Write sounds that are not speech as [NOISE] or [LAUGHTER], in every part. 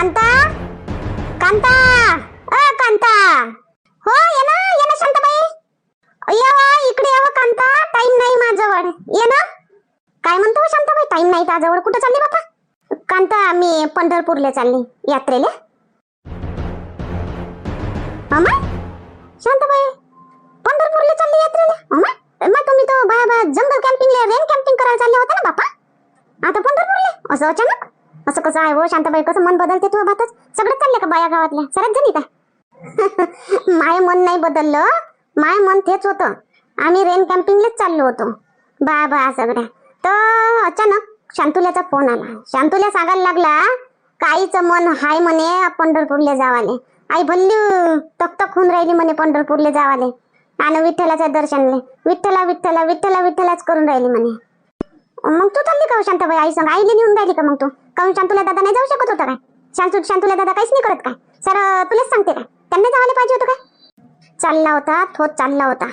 कांता? कांता? अ कांता. हो ये ना ये ना शांताबाई. या इकडे यावं कांता. टाइम नाही माझ्याजवळ ये ना. काय म्हणतो हो शांताबाई? टाइम नाही त्याजवळ. कुठं चालली बापा? कांता मी पंढरपूरला चालली यात्रेला. अमा शांताबाई पंढरपूरला चालली यात्रेला? अमा मग तुम्ही तो बा बा जंगल कॅम्पिंगला रेन कॅम्पिंग करायला चालले होते ना बापा? आता पंढरपूरला? असं अचानक? असं कसं आहे हो शांताबाई? कसं मन बदलते तू बातच? सगळं चालले का बाया गावातल्या? सरच जणी का? [LAUGHS] माय मन नाही बदललं माय मन तेच होतं. आम्ही रेन कॅम्पिंगलाच चाललो होतो. बा बा सगळ्या. तर अचानक शांतुल्याचा फोन आला. शांतुल्या सांगायला लागला काईचं मन हाय म्हणे पंढरपूरला जावाले. आई भल्ली तक होऊन राहिली म्हणे पंढरपूरला जावाले. आणि विठ्ठलाच्या दर्शनले. विठ्ठला विठ्ठला विठ्ठला विठ्ठलाच करून राहिली म्हणे. मग तू चालली का हो शांताबाई? आई सांग. आईली नेऊन राहिली का मग तू? काहून शांतुला दादा नाही जाऊ शकत होता काय? शांतू शांतुला दादा काहीच नाही करत काय? सर तुलाच सांगते काय? त्यांना जायला पाहिजे होतं काय? चालला होता थोत चालला होता.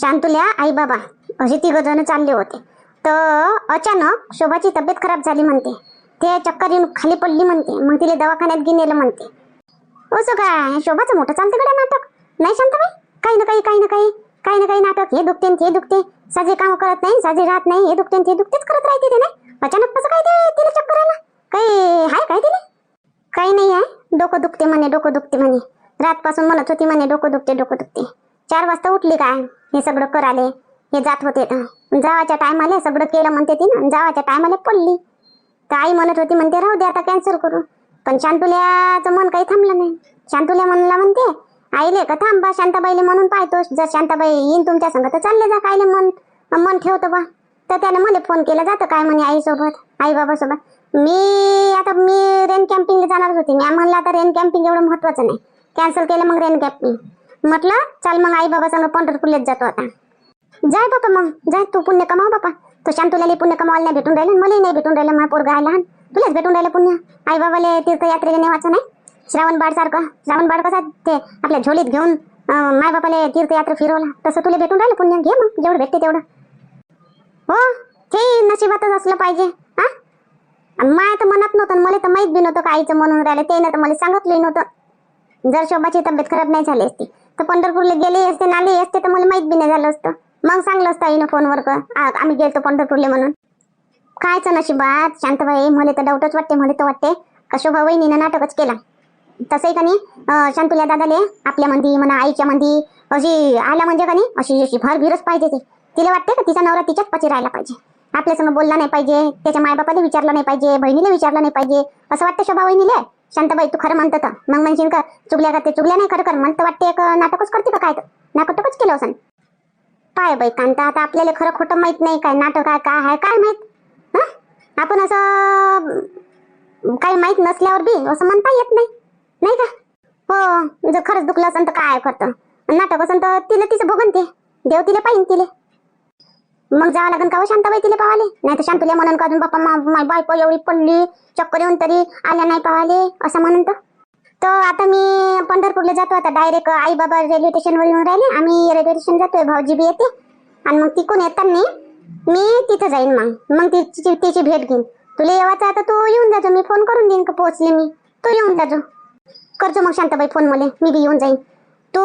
शांतुल्या आई बाबा असे तिघ जण चालले होते. तर अचानक शोभाची तब्येत खराब झाली म्हणते. ते चक्कर येऊन खाली पडली म्हणते. मग तिला दवाखान्यात घेऊन नेलं म्हणते. असं काय? शोभाचं मोठं चालते कडे नाटक? नाही शांताबाई? काही ना काही काही ना काही काही ना काही नाटक. हे दुखते हे दुखते. साजे काम करत नाही साजे राहत नाही. हे दुखते हे दुखतेच करत राहते ते नाही? अचानक कसं काय ते तिला चक्कर आला? काही हाय काय तिला काही नाही आहे. डोकं दुखते म्हणे डोकं दुखते म्हणे. रातपासून म्हणत होती म्हणे डोकं दुखते डोकं दुखते. चार वाजता उठली काय हे सगळं कराले हे जात होते तर. जावाच्या टायमाला सगळं केलं म्हणते ती ना. जावाच्या टायमाला पडली. तर आई म्हणत होती म्हणते राहू दे आता कॅन्सल करू. पण शांतुल्याचं मन काही थांबलं नाही. शांतुल्या म्हणला म्हणते आईले का थांबा शांताबाईले म्हणून पाहतो जर शांताबाई येईन तुमच्या संग तर चालले जा कायले मन. मन ठेवतो बा. तर त्यानं मला फोन केला जातं काय म्हणे आईसोबत? आई बाबासोबत? मी आता मी रेन कॅम्पिंगला जाणारच होती. मी म्हणलं आता रेन कॅम्पिंग एवढं महत्वाचं नाही. कॅन्सल केलं मग रेन कॅम्पिंग म्हटलं चाल मग आई बाबा सांग पंढरपूरलाच जातो आता. जाय बापा मग. जाय तू पुण्य कमाव बापा. तो शांतुला पुण्य कमावायला नाही भेटून राहिलं मलाही नाही भेटून राहिलं. माझा पोरगा आहे लहान तुलाच भेटून राहिलं पुण्य. आई बाबाले तीर्थयात्रेला नेवाचं नाही. श्रावण बाळ सारखं. श्रावण बाळ कसा ते आपल्या झोलीत घेऊन माय बाबाला तीर्थयात्रा फिरवला. तसं तुला भेटून राहिलं पुण्य? घे मग. जेवढं भेटते तेवढं. हो ते नशिबातच असलं पाहिजे. आणि माय तर मनात नव्हतं मला तर माहीत बी नव्हतं का आईचं म्हणून राहिलं. ते तर मला सांगितलंही नव्हतं. जर शोभाची तब्येत खराब नाही झाली असती तर पंढरपूरला गेले असते नाले असते तर मला माहीत बी नाही झालं असतं. मग सांगलं असतं आईनं फोनवर का? आम्ही गेलतो पंढरपूरला म्हणून. कायचं नशिबात? शांतबाई मला तर डाऊटच वाटते मला तर वाटते. का शोभा वहिनीनं नाटकच केला. तसंही का नाही? शांतुल्या दादाले आपल्या मंदी म्हणा आईच्या मंदी अशी आला म्हणजे का नाही? अशी अशी भर भिरच पाहिजे ती. तिला वाटते का तिचा नवरा तिच्याच पाची राहायला पाहिजे? आपल्या बोलला नाही पाहिजे त्याच्या मायबापाला विचारलं नाही पाहिजे बहिणीला विचारलं नाही पाहिजे. असं वाटतं शोभा वहिनीले शांताबाई तू खरं म्हणतं तर. मग म्हणशील का? चुगल्या का ते चुगल्या नाही खरं कर म्हणतं वाटते एक नाटकच करते का काय नाटकच केलं असं पाय बाई कांता आता आपल्याला खरं खोटं माहीत नाही काय नाटक आहे काय आहे काय माहीत? हं? आपण असं काही माहीत नसल्यावर बी असं म्हणता येत नाही. नाही का? हो जर खरंच दुखलं असेल तर काय करतं नाटक असेल तर तिला तिचं बघून ते. देव तिला पाहिन तिला. मग जावं लागेल का हो शांताबाई तिला पावाले नाही तर शांतुल्या म्हणून का अजून बाप्पा मा- बायको एवढी पडली चक्कर येऊन तरी आल्या नाही पावाले असं म्हणून तर. तर आता मी पंढरपूरला जातो आता डायरेक्ट आई बाबा रेल्वे स्टेशनवर येऊन राहिले आम्ही रेल्वे स्टेशन जातोय भाऊजी बी येते. आणि मग तिकून येताना मी तिथं जाईन मग. मग तिची तिची भेट घेईन. तुला येवायचं आता तू येऊन जाजो मी फोन करून देईन का पोहोचले मी? तू येऊन जाजो. करजो मग शांताबाई फोन मला मी बी येऊन जाईन. तू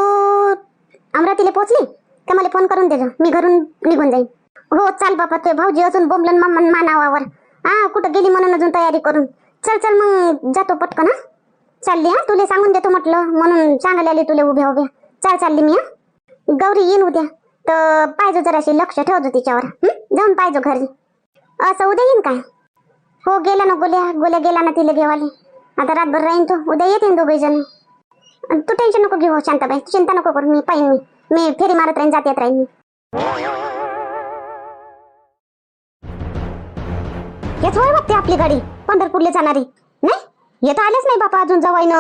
अमरावतीला पोहोचली? का मला फोन करून देजो? मी घरून निघून जाईन. हो चाल बाबा ते भाऊजी अजून बोंबलन मा मानावावर. हा कुठं गेली म्हणून अजून तयारी करून. चल चल मग जातो पटकन हा. चालली हा. तुला सांगून देतो म्हटलं म्हणून सांगायला आली तुला उभ्या उभ्या. चाल चालली मी हा. गौरी येईन उद्या. तर पाहिजे जराशी लक्ष ठेवतो तिच्यावर जाऊन पाहिजे घरी. असं उद्या येईन काय? हो गेला ना गोल्या गोल्या गेला ना तिला घेवाली. आता रातभर राहीन तो. उद्या येते दोघे जण. तू टेन्शन नको घेऊ शांताबाई. चिंता नको करू मी पाहिन मी. मी फेरी मारत राहीन जात येत राहीन मी. हेच वय वाटते आपली गाडी. पंढरपूरला जाणारी. नाही? येत आलेच नाही बापा अजून जवाईन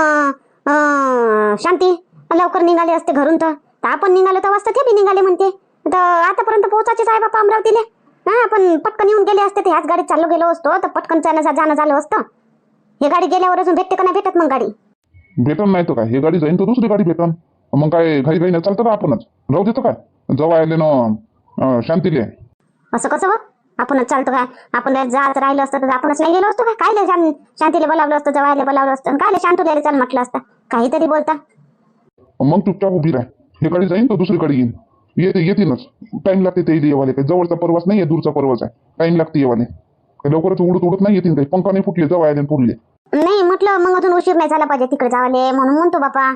शांती लवकर निघाले असते घरून तर. आपण निघालो तर वाजता ते बी निघाले म्हणते. तर आतापर्यंत पोहोचायचेच आहे बापा अमरावतीला. हा पण पटकन येऊन गेले असते ते ह्याच गाडीत चाललो गेलो असतो. तर पटकन जाणं जाणं झालं असतं. हे गाडी गेल्यावर अजून भेटते का नाही भेटत मग गाडी? भेटन नाही तर काय? हे गाडी जाईन तर दुसरी गाडी भेटन. मग काय घाई घाई चालतं का आपणच? राहू देतो काय? जवळ आले ना शांतीले. असं कसं हो? आपणच चालतो काय आपण जात राहिलो असतं तर आपणच नाही गेलो असतो का? काय शां शांतीला बोलावलं असतं जवायला बोलावलं असतं? काय शांतुला चाल म्हटलं असतं? काहीतरी बोलता. मग चुपचाप उभी राह. गाडी जाईन तर दुसरी गाडी येईन? येते येतीलच. टाइम लागते ते येवाले काही जवळचा परवास नाही दूरचा परवास आहे. टाइम लागते येवाले. काही लवकरच उडत उडत नाही येतील काही पंखा नाही फुटले जवळ पुरले. नाही म्हटलं मग अजून उशीर नाही झाला पाहिजे तिकडे जावाले. म्हणून म्हणतो बापा.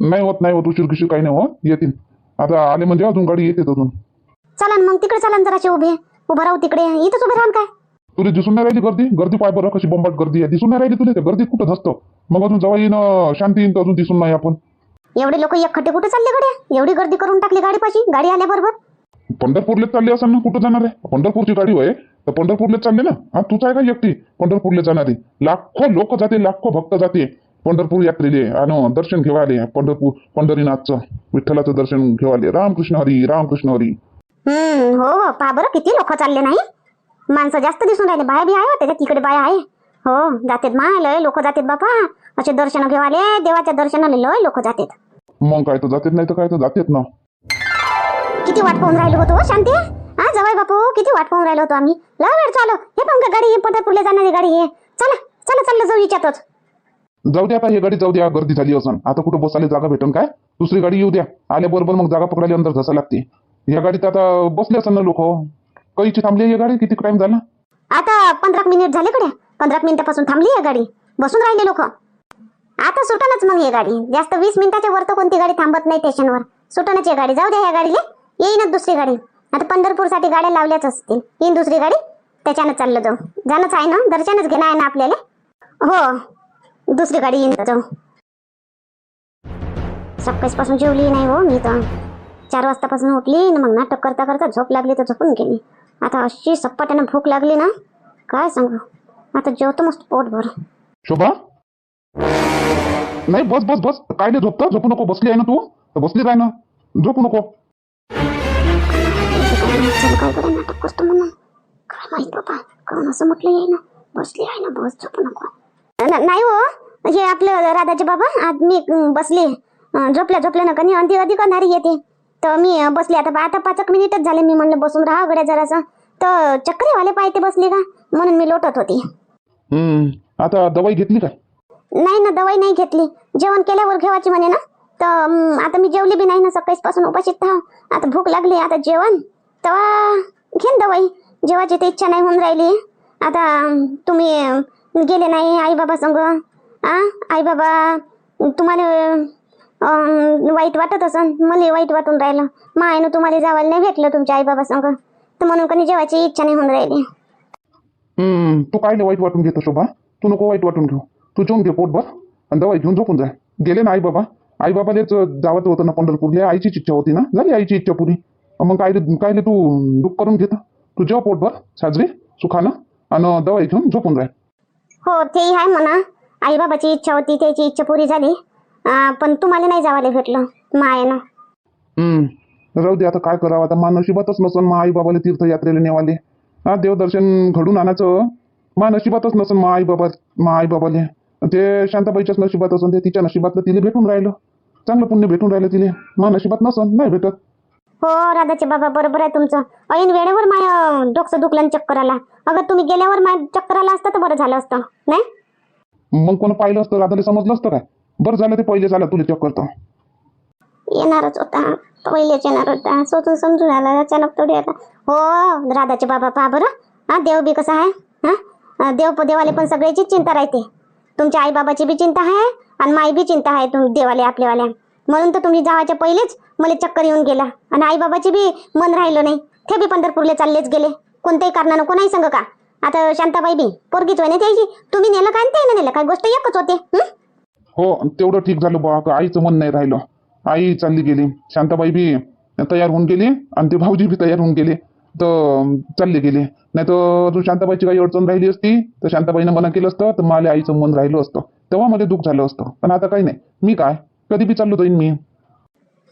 नाही होत नाही होत. उशीर गिशीर काही नाही हो. येतील. आता आले म्हणजे अजून गाडी येते अजून. चला मग तिकडे चला जराशी उभे. उभं राहू तिकडे. इथंच उभे राहून काय? तुला दिसून नाही राहिली गर्दी? गर्दी पाय बरं कशी बंबाट गर्दी आहे. दिसून नाही राहिली तुला? ते गर्दीत कुठं असतं. मग अजून जवळ येईन शांती येईन तर अजून दिसून नाही आपण. एवढे लोक एकखट्टे कुठे चालले गड्या? एवढी गर्दी करून टाकली गाडीपाशी? गाडी आल्याबरोबर? पंढरपूरला चालले असेल ना? कुठं जाणार आहे? पंढरपूरची गाडी होय. तर पंढरपूरला चालले ना? हा तूच आहे का एकटी पंढरपूरला जाणारी? लाखो लोक जाते लाखो भक्त जाते. पंढरपूर यात्रेले आणि दर्शन घेवा आले पंढरपूर पंढरीनाथचं विठ्ठलाचं दर्शन घेवा आले रामकृष्ण हरी रामकृष्ण हरी. हम्म. हो हो. पहा बरं किती लोक चालले नाही? माणसं जास्त दिसून राहिले. बाया बी आहे वाटते तिकडे बाया आहे. हो जातात मा लय लोक जातात बापा. असे दर्शन घेवाले देवाच्या दर्शनाला लय लोक जातात. मग काय तर जातेत नाही तर काय तर जातेत ना. किती वाट पाहून राहिलो होतो हो, शांती? हा जवाय बापू किती वाट पाहून राहिलो होतो आम्ही. लय वेळ चालो. हे पण का गाडी पंढरपूरला जाणारी गाडी आहे चला चला चाललं जाऊ विचारतोच जाऊ द्या आता ही गाडी जाऊ द्या. गर्दी झाली असन. आता कुठं बसायला जागा भेटन काय? दुसरी गाडी येऊ द्या. आल्याबरोबर मग जागा पकडायला अंदर घसा लागते. या गाडीत आता बसले असं ना लोक. कैची थांबली या गाडी किती टाइम झाला? आता पंधरा मिनिट झाले कडे पंधरा मिनिटापासून थांबली या गाडी. बसून राहिले लोक. आता सुटणच मग ही गाडी. जास्त वीस मिनिटाच्या वर तर कोणती गाडी थांबत नाही स्टेशनवर सुटणच आहे गाडी. जाऊ द्या या गाडीला. येईनच दुसरी गाडी. आता पंढरपूरसाठी गाड्या लावल्याच असतील. येईन दुसरी गाडी. त्याच्यानं चाललं जाऊ. जाणंच आहे ना? दर्शनच घेणं आहे ना आपल्याला? हो. दुसरी गाडी येईन जाऊ. सकाळपासून जेवली नाही हो मी तर. चार वाजतापासून उठली न मग नाटक करता करता झोप लागली तर झोपून गेली. आता अशी सपाट्यानं भूक लागली ना काय सांगू? आता जेवतो मस्त पोट भर शोभा? नाही बस बस बस. काय नाही झोपतं झोपू नको. बसली आहे ना तू? बसली राह ना? झोपू नको. काय कडे नाटक करतो म्हणून. काय माहीत बाबा कोण असं म्हटलं ना बसली आहे ना बस झोपू नको. नाही हो हे आपलं राधाचे बाबा आज मी बसली. झोपल्या झोपल्या ना कधी अंधी अधिक नारी येते. तर मी बसली. आता आता पाच एक मिनिटच झाले. मी म्हणलं बसून राहा गड्या जरासं. तर चक्रीवाले पायते बसले का? म्हणून मी लोटत होती. हम्म. आता दवाई घेतली काय नाही ना दवाई नाही घेतली. जेवण केल्यावर घेवायची म्हणे ना. तर आता मी जेवली बी नाही ना. सकाळीपासून उपाशीत था आता भूक लागली आता जेवण. तेव्हा घेन दवाई. जेवायची ते इच्छा नाही होऊन राहिली. आता तुम्ही गेले नाही आई बाबा संग. आई बाबा तुम्हाला वाईट वाटत असन. मला वाईट वाटून राहिलं. मायनं तुम्हाला जावायला नाही भेटलं तुमच्या आई बाबा संग. तर म्हणून कोणी जेवायची इच्छा नाही होऊन राहिली. हम्म तू काय वाईट वाटून घेतो शोभा? तू नको वाईट वाटून घेऊ. तू जेवून घे पोटभर आणि दवाई घेऊन झोपून जा. गेले ना आई बाबा आई बाबालेच जावं होतं ना पंढरपूरला. आईचीच इच्छा होती ना. झाली आईची इच्छा पुरी. मग काय कायले तू दुःख करून घेत? तू जेव्हा पोटभर साजरी सुखानं आणि दवाई घेऊन झोपून राह हो तेही आहे म्हणा. आई बाबाची इच्छा होती त्याची इच्छा पुरी झाली. पण तुम्हाला नाही जावायला भेटलं मायनं. हम्म राहू दे आता काय करावं आता मा नशिबातच नसन मा आई बाबाला तीर्थयात्रेला नेवाले हा देवदर्शन घडून आणायचं मा नशिबातच नसन मा आई बाबा मा आई बाबाले ते शांताबाईच्याच नशिबात असून ते तिच्या नशिबातलं तिला भेटून राहिलं. चांगलं पुण्य भेटून राहिलं तिले. मा नशिबात नसन नाही भेटत. हो राधाचे बाबा बरोबर आहे तुमचं. ऐन वेळेवर माय अं, डोकं दुखलं आणि चक्कर आला अगं तुम्ही गेल्यावर माय चक्कर आला असतं तर बरं झालं असतं नाही? मग कोण पाहिलं असतं राधाला समजलं असतं काय? बरं झालं ते पहिले झालं तुला चक्कर करतो. येणारच होता. पहिलेच येणार होता. सोचून समजून आला अचानक थोडी आता. हो राधाचे बाबा पहा बरं. हा देव बी कसा आहे? हा? देव देवाले पण सगळ्याचीच चिंता राहते. तुमच्या आई बाबाची बी चिंता आहे आणि माई बी चिंता आहे तुम देवाले आपल्यावाल्या म्हणून तर तुम्ही जावाच्या पहिलेच मला चक्कर येऊन गेला. आणि आई बाबाची बी मन राहिलं नाही. ते बी पंढरपूरला चाललेच गेले. कोणत्याही कारणानं कोणाही सांग का? आता शांताबाई बी पोरगीच होय ना त्याची? तुम्ही नेलं काय आणि नेलं? काय गोष्ट एकच होते हं? तेवढं ठीक झालं बा का आईचं मन नाही राहिलं. आई चालली गेली. शांताबाई बी तयार होऊन गेली आणि ते भाऊजी बी तयार होऊन गेले. तर चालले गेले. नाही तर अजून शांताबाईची काही अडचण राहिली असती तर शांताबाईनं मना केलं असतं तर मला आईचं मन राहिलं असतं. तेव्हा मला दुःख झालं असतं. पण आता काही नाही. मी काय? कधी बी चाललो जाईन मी.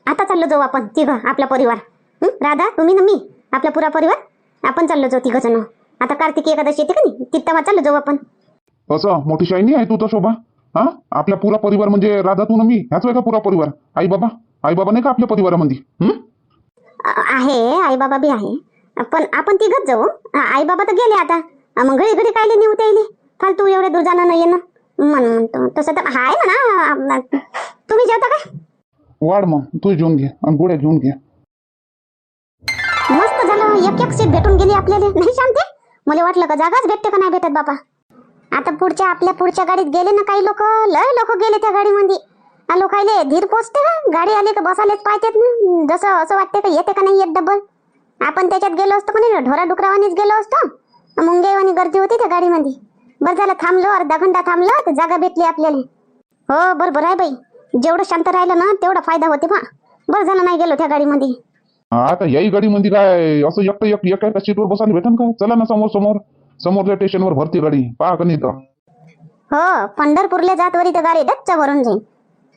आता चाललो जाऊ आपण तिघं आपला परिवार? राधा तुम्ही ना मी आपला पुरा परिवार? आपण चाललो जाऊ तिघ जण. आता कार्तिकी एकादशी येते का नाही? तिथं चाललो जाऊ आपण. असं? मोठी शायनी आहे तू तर शोभा? हा? आपला पुरा परिवार म्हणजे राधा तू ना मी ह्याच वेळ का पुरा परिवार. आई बाबा आई बाबा नाही का आपल्या परिवारामध्ये? आहे आई बाबा बी आहे. पण आपण तिघच जाऊ. आई बाबा तर गेले आता. मग घडी घडी कायले नेऊ त्याले फालतू एवढ्या दूर जाणं नाही येणं. म्हणून म्हणतो तसं तर हाय म्हणा. तुम्ही जेवता काय वाढ मग. तू घेऊन घे आणि गोळ्या घेऊन घे. मस्त झालं. एक एक सीट भेटून गेली आपल्याला. नाही शांती? मला वाटलं का जागाच भेटते का नाही भेटत बापा? आता पुढच्या आपल्या पुढच्या गाडीत गेले ना काही लोक? लय लोक गेले त्या गाडीमध्ये. लोकायले धीर पोचते का? गाडी आली का बसायलाच पाहतात ना? जसं असं वाटते का येते का नाही येत डबल आपण त्याच्यात गेलो असतो कोणी ढोरा डुकरावानीच गेलो असतो. मुंगेवानी गर्दी होती त्या गाडीमध्ये. बरं झालं थांबलो अर्धा घंटा थांबलो तर जागा भेटली आपल्याला. हो बरोबर आहे बाई. जेवढं शांत राहिलं ना तेवढा फायदा होते बा. बरं झालं नाही गेलो त्या गाडीमध्ये. आता याही गाडीमध्ये काय असं एकटं एक एका सीटवर बसायला भेटन का? चला ना समोर समोर. समोरच्या स्टेशनवर भरती गाडी. पहा का नाही तर हो पंढरपूरला जात वरी तर गाडी डच्च भरून जाईल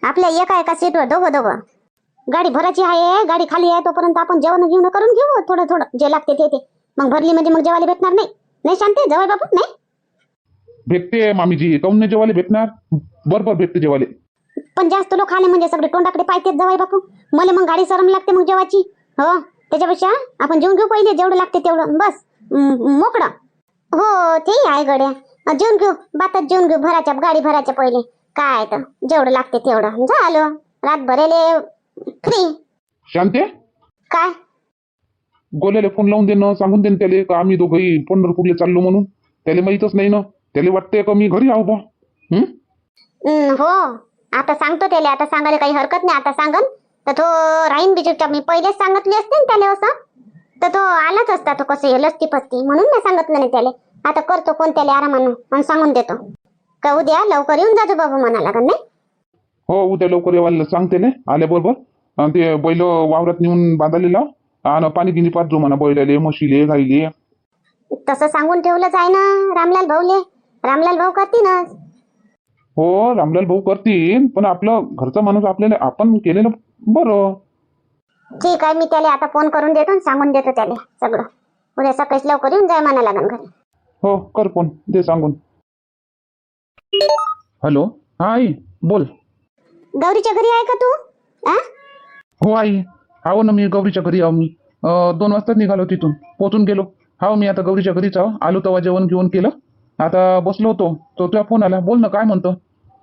आपल्या एका एका सीटवर दोघं दोघं. गाडी भरायची आहे गाडी खाली आहे तोपर्यंत आपण जेवण घेऊन करून घेऊ थोडं थोडं. जे लागते ते ते. मग भरली म्हणजे मग जेवायला भेटणार नाही. नाही शांती जवळ बापू नाही? भेटते मामीजी काऊन नाही जेवायला भेटणार? बरोबर भेटते जेवायला. पण जास्त लोक आले म्हणजे सगळे तोंडाकडे पाहतेच जवाय बापू. मला मग गाडी सरम लागते मग जेवायची. हो त्याच्यापेक्षा आपण जेवून घेऊ पहिले जेवढं लागते तेवढं. बस मोकळं. हो ते आहे गड्या. अं, जेवून घेऊ. बातात जेवून घेऊ. भराच्या गाडी भराच्या पहिले. काय तर जेवढं लागते तेवढं. झालं. रात भरेले फ्री शांते? काय? गोल्याला फोन लावून देणं सांगून देणं त्याला का आम्ही दोघंही पंढरपूरला चाललो म्हणून. त्याला माहीतच नाही ना. त्याला वाटतंय का मी घरी आहो बा? हं? हं, हो. आता सांगतो त्याला. आता सांगायला काही हरकत नाही. आता सांगन. तर तो राहीन बिचूकच्या मी पहिलेच सांगितले असते ना त्याला असं. तर तो आलाच असता तो कसं लस्ती पस्ती म्हणून मी सांगितलं नाही त्याला. आता करतो कोण त्याला आरामानं आणि सांगून देतो. का उद्या लवकर येऊन जातो बाबू म्हणा लागन नाही? हो उद्या लवकर येवायला सांग त्याला आल्याबरोबर अन् ते बैल वावरात नेऊन बांधालेला. आणि पाणी गिनी जो म्हणा बैलाले म्हशीले गाईले. तसं सांगून ठेवलंच आहे ना रामलाल भाऊले. रामलाल भाऊ करतीनच हो रामलाल भाऊ करतील पण आपलं घरचा माणूस आपल्याला आपण केलेलं बरं. ठीक आहे मी त्याला आता फोन करून देतो आणि सांगून देतो त्याला सगळं. उद्या सकाळीच लवकर येऊन जाय म्हणा लागन घरी. हो कर फोन दे सांगून. हॅलो हा आई बोल. गौरीच्या घरी आहे का तू? आ? हो आई. आहो ना मी गौरीच्या घरी आहो. मी अं, दोन वाजताच निघालो तिथून. पोचून गेलो. हाव मी आता गौरीच्या घरीच आहो. आलो तेव्हा जेवण घेऊन केलं. आता बसलो होतो. तो तुझा फोन आला. बोल ना काय म्हणतो?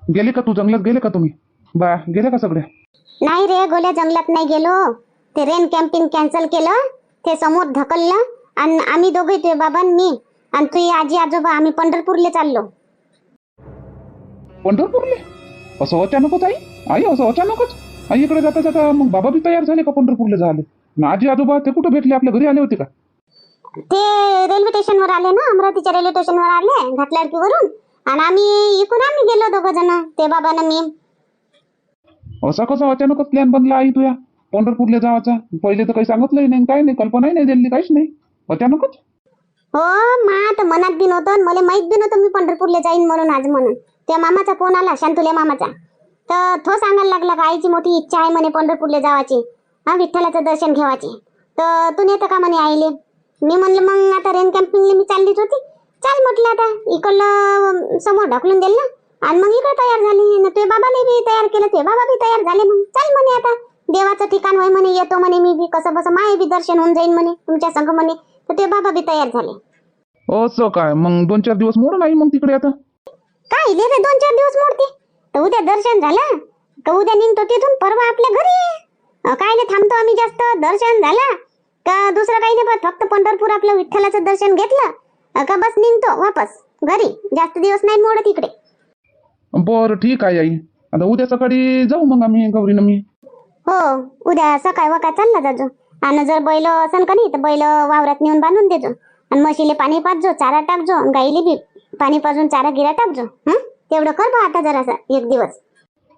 गेले का तू? जंगलात गेले का तुम्ही? बा गेले का सगळे? नाही रे गोल्या जंगलात नाही गेलो. ते रेन कॅम्पिंग कॅन्सल केलं ते समोर ढकललं आणि आम्ही दोघे ते बाबा आणि मी आणि तुझी आजी आजोबा आम्ही पंढरपूरला चाललो. पंढरपूरले? असं अचानकच आई? आई असं अचानकच? आई इकडे जाता जाता मग बाबा बी तयार झाले का पंढरपूरला झाले? ना आजी आजोबा ते कुठं भेटले? आपल्या घरी आले होते का? ते रेल्वे स्टेशनवर आले ना अमरावतीच्या रेल्वे स्टेशनवर आले घाटलाडकीवरून आणि आम्ही इकडून आम्ही गेलो दोघं जण ते बाबा ना मी. असा कसा अचानकच प्लॅन बनला आई तुया? पंढरपूरला जावाचा. पहिले तर काही सांगितलंही नाही काय नाही कल्पनाही नाही दिली काहीच नाही. अचानकच हो मा तर मनात बी नव्हतं आणि मला माहीत बी नव्हतं मी पंढरपूरला जाईन म्हणून आज म्हणून. त्या मामाचा फोन आला शांतुल्या मामाचा. तर तो सांगायला लागला का आईची मोठी इच्छा आहे म्हणे पंढरपूरला जावाची. हा विठ्ठलाचं दर्शन घेवायचे तर तू नेतं का म्हणे आईले? मी म्हणलं मग आता रेन कॅम्पिंगला मी चाललीच होती. चाल म्हटलं आता इकडलं समोर ढकलून दिलं ना. आणि मग इकडे तयार झाली. न ते बाबाने बी तयार केलं ते बाबा बी तयार झाले मग. चाल म्हणे आता. देवाचं ठिकाण होय म्हणे येतो म्हणे मी बी कसं बसं माय बी दर्शन होऊन जाईन म्हणे तुमच्या संग म्हणे. तर तुझे बाबा बी तयार झाले. असं काय? मग दोन चार दिवस मोडून आई मग तिकडे आता? काय इले रे दोन चार दिवस मोडते? तर उद्या दर्शन झालं? का उद्या निघतो तिथून? परवा आपल्या घरी? अं, कायले थांबतो आम्ही जास्त. दर्शन झालं? का दुसरं काही नाही फक्त पंढरपूर आपलं विठ्ठलाचं दर्शन घेतलं? अं, का बस निघतो वापस घरी? जास्त दिवस नाही मोडत इकडे. बरं ठीक आहे आई. आता उद्या सकाळी जाऊ मग आम्ही गौरीनं मी. हो उद्या सकाळी वका चालला जाजो. आणि जर बैल असन का नाही तर बैल वावरात नेऊन बांधून देजो. आणि म्हशीले पाणी पाजजो चारा टाकजो गाईले बी पाणी पाजून चारा गिरा टाकजो हं? तेवढं कर बा आता जरासा एक दिवस.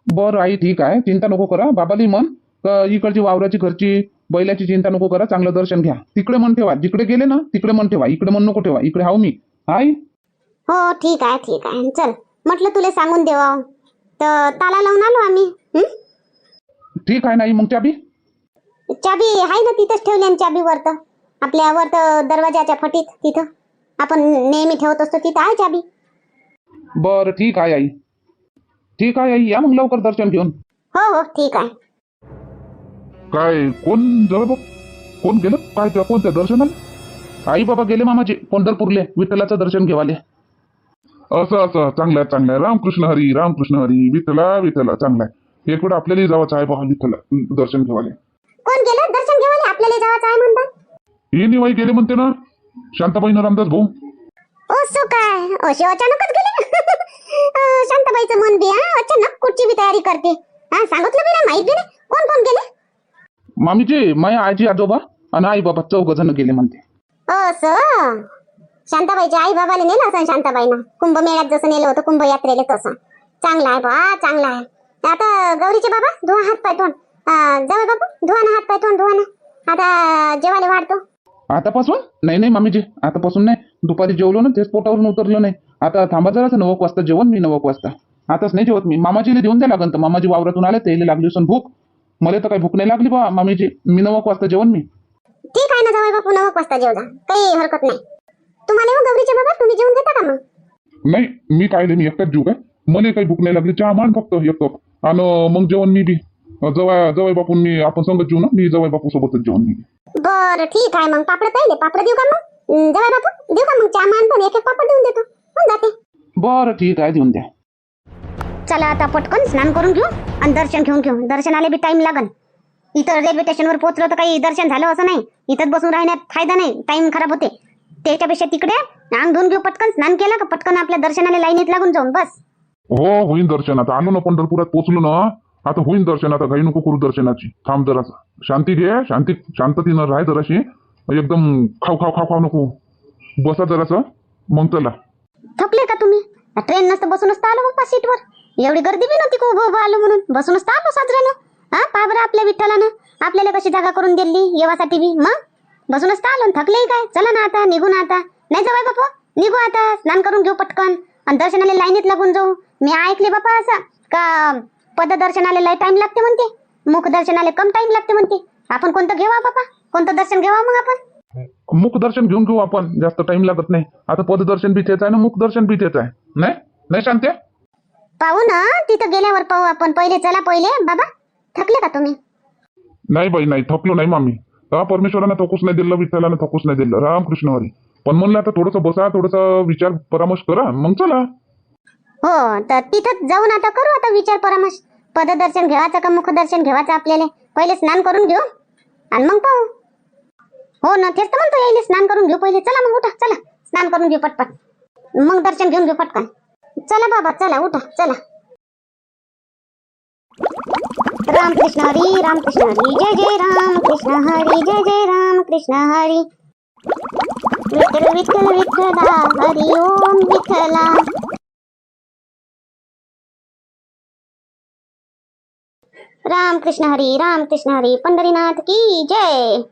बरं आई ठीक आहे. चिंता नको करा. बाबाली मन का इकडची वावराची घरची बैलाची चिंता नको करा. चांगलं दर्शन घ्या. तिकडे मन ठेवा. जिकडे गेले ना तिकडे मन ठेवा. इकडे मन नको ठेवा. इकडे हाव मी. आई? हो ठीक आहे ठीक आहे. चल म्हटलं तुला सांगून देवा तर ताला लावून आलो आम्ही हं? ठीक आहे नाही मग चाबी चाबी आहे ना तिथंच ठेवली आणि चाबी वरत. आपल्या वरत दरवाजाच्या फटीत तिथं. आपण नेहमी ठेवत असतो तिथं आहे चाबी. बरं ठीक आहे आई. ठीक आहे आई या मग लवकर दर्शन घेऊन. हो हो ठीक आहे. काय कोण जवळ कोण गेलं? काय त्या कोणत्या दर्शनाला? आई बाबा गेले मामाजी पंढरपूरले विठ्ठलाचं दर्शन घेवाले. असं असं चांगलं आहे चांगलं आहे. रामकृष्ण हरी रामकृष्ण हरी विठ्ठला विठ्ठला चांगला आहे. एक वेळ आपल्यालाही जावाचं आहे बाबा विठ्ठला दर्शन घेवाले कोण गेलं? दर्शन घेवाले आपल्याला जायचं आहे म्हणता हे निवाई गेले म्हणते ना? शांताबाईनं रामदास भाऊ. ओ सो काय? असे अचानकच गेले शांताबाईचं मन बी हा? अचानक कुठची बी तयारी करते. हा सांगितलं बी नाही माहीत बी नाही. कोण कोण गेले? मामीजी माया आजी आजोबा आणि आई बाबा चौघ जण गेले म्हणते. असं शांताबाईच्या आई बाबाला नेलं असं शांताबाईनं? कुंभमेळ्यात जसं नेलं होतं कुंभ यात्रेला तसं. चांगला आहे बा चांगला आहे. आता गौरीचे बाबा धुवा हात पाय तोंड. जाऊ बाबू धुवा ना हात पाय तोंड धुवा ना. आता जेवायला वाढतो. आतापासून? नाही नाही मामीजी आतापासून नाही. दुपारी जेवलो ना तेच पोटावरून उतरलो नाही. आता थांबा जरासं नऊ वाजता जेवण मी नऊ वाजता. आताच नाही जेवत मी. मामाजीला देऊन द्या लागन तर मामाजी वावरातून आले त्याला लागली असून भूक. मला तर काही भूक नाही लागली बा मामीजी. मी नऊ वाजता जेवण मी. ठीक आहे ना जाऊ बापू नवक वाजता जेव जा. काही हरकत नाही. तुम्हाला गौरीचे बाबा? तुम्ही जेवून घेता का मग? नाही मी काय मी एकटाच जीव काय? मला काही भूक नाही लागली चहा मान फक्त एक कप. आणि मग जेवण मी बी. जवळ जवळ बापून मी आपण संगत जेवू ना? मी जवळ बापू सोबतच जेवण मी. बरं ठीक आहे मग. पापड पाहिले. पापड देऊ का मग? जाऊ बापू. देऊ का मग? चहा मान पण. एक एक पापड देऊन देतो. होऊन जाते. बरं ठीक आहे. देऊन द्या. चला आता पटकन स्नान करून घेऊ आणि दर्शन घेऊन घेऊ. दर्शनाला बी टाइम लागन. इथं रेल्वे स्टेशनवर पोहोचलो तर काही दर्शन झालं असं नाही. इथंच बसून राहण्यात फायदा नाही. टाइम खराब होते. त्याच्यापेक्षा तिकडे अंग धुवून घेऊ. पटकन स्नान केलं का? पटकन आपल्या दर्शनाला लाईनीत लागून जाऊन. बस. हो होईन दर्शन. आता आलो ना पंढरपुरात पोचलो ना आता होईन दर्शन आता घाई नको करू दर्शनाची. थांब जरासा. शांती घे शांती शांततेनं राह जराशी. एकदम खाऊ खाऊ खाऊ खाऊ नको. बसा जरासं. मग चला. थकले का तुम्ही? ट्रेन नसतं बसूनच तर आलो बाप्पा सीटवर. एवढी गर्दी बी नव्हती खूप उभं आलो म्हणून? बसूनच तर आलो साजऱ्यानं. हा पाय बरं आपल्या विठ्ठलानं. आपल्याला कशी जागा करून दिली येवासाठी बी? मग? बसूनच तर आलो. थकलेही काय? चला ना आता निघून आता. नाही जावाय बापू निघू आता. स्नान करून घेऊ पटकन. आणि दर्शनाला लाईनीत लागून जाऊ. मी ऐकले बापा असं. का पददर्शनाला लय टाइम लागते म्हणते. मुख दर्शनाला कम टाइम लागते म्हणते. आपण कोणतं घेवा बापा? कोणतं दर्शन घेवा मग आपण? मुख दर्शन घेऊन घेऊ आपण. जास्त टाइम लागत नाही. आता पददर्शन बी तेच आहे ना मुख दर्शन बी तेच आहे. नाही? नाही शांती पाहू ना तिथं गेल्यावर पाहू आपण. पहिले चला पहिले. बाबा थकले का तुम्ही? नाही बाई नाही. थकलो नाही मामी. परमेश्वरानं थकूच नाही दिलं विठ्ठलानं थकूच नाही दिलं. रामकृष्ण हरी. पण म्हणलं आता थोडस बसा थोडस विचार परामर्श करा मग चला. हो तर तिथं जाऊन आता करू आता विचार परामर्श. पददर्शन घेवायचं का मुखदर्शन घेवायचं आपल्याला? पहिले स्नान करून घेऊ आणि मग पाहू. हो ना तेच तर म्हणतो यायले स्नान करून घेऊ पहिले. चला मग उठा चला. स्नान करून घेऊ पटपट. मग दर्शन घेऊन घेऊ पटकन. चला बाबा चला उठा चला. रामकृष्ण हरी रामकृष्ण हरी जय जय राम कृष्ण हरी जय जय राम कृष्ण हरी. विठ्ठल विठ्ठल विठ्ठला हरी ओम विठ्ठला राम कृष्ण हरी राम कृष्ण हरी पंढरीनाथ की जय.